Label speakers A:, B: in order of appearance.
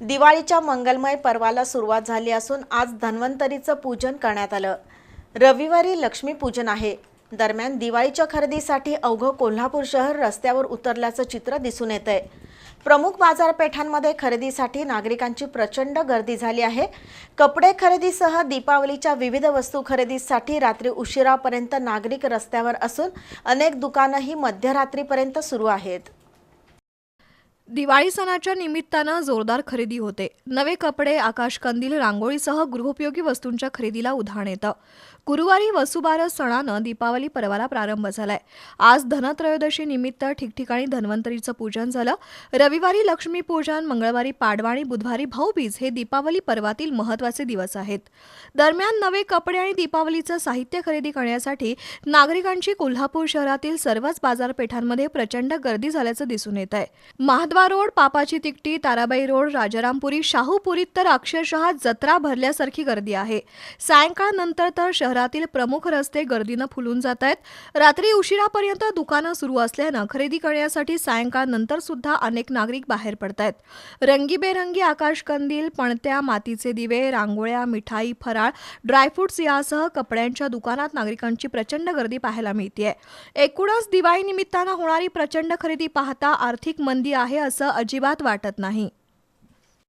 A: दिवाळीच्या मंगलमय पर्वाला सुरुवात झाली असून आज धन्वंतरीचं पूजन करण्यात आलं. रविवारी लक्ष्मीपूजन आहे. दरम्यान दिवाळीच्या खरेदीसाठी अवघं कोल्हापूर शहर रस्त्यावर उतरल्याचं चित्र दिसून येत आहे प्रमुख बाजारपेठांमध्ये खरेदीसाठी नागरिकांची प्रचंड गर्दी झाली आहे. कपडे खरेदीसह दीपावलीच्या विविध वस्तू खरेदीसाठी रात्री उशिरापर्यंत नागरिक रस्त्यावर असून अनेक दुकानंही मध्यरात्रीपर्यंत सुरू आहेत.
B: दिवाळी सणाच्या निमित्तानं जोरदार खरेदी होते. नवे कपडे आकाशकंदील रांगोळीसह गृहोपयोगी वस्तूंच्या खरेदीला उधाण येतं. गुरुवारी वसुबारस सणानं दीपावली पर्वाला प्रारंभ झालाय. आज धनत्रयोदशी निमित्त ठिकठिकाणी धन्वंतरीचं पूजन झालं. रविवारी लक्ष्मीपूजन मंगळवारी पाडवा आणि बुधवारी भाऊबीज हे दीपावली पर्वातील महत्त्वाचे दिवस आहेत. दरम्यान नवे कपडे आणि दीपावलीचं साहित्य खरेदी करण्यासाठी नागरिकांची कोल्हापूर शहरातील सर्वच बाजारपेठांमध्ये प्रचंड गर्दी झाल्याचं दिसून येत आहे महाद्वा रोड पापाची तिकटी ताराबाई रोड राजारामपुरी शाहूपुरीत तर अक्षरशः जत्रा भरल्यासारखी गर्दी आहे. सायंकाळनंतर तर शहरातील प्रमुख रस्ते गर्दीनं फुलून जात आहेत. रात्री उशिरापर्यंत दुकानं सुरू असल्यानं खरेदी करण्यासाठी सायंकाळनंतर सुद्धा अनेक नागरिक बाहेर पडत आहेत. रंगीबेरंगी आकाशकंदील पणत्या मातीचे दिवे रांगोळ्या मिठाई फराळ ड्रायफ्रुट्स यासह कपड्यांच्या दुकानात नागरिकांची प्रचंड गर्दी पाहायला मिळते एकूणच दिवाळी निमित्तानं होणारी प्रचंड खरेदी पाहता आर्थिक मंदी आहे असं अजिबात वाटत नाही.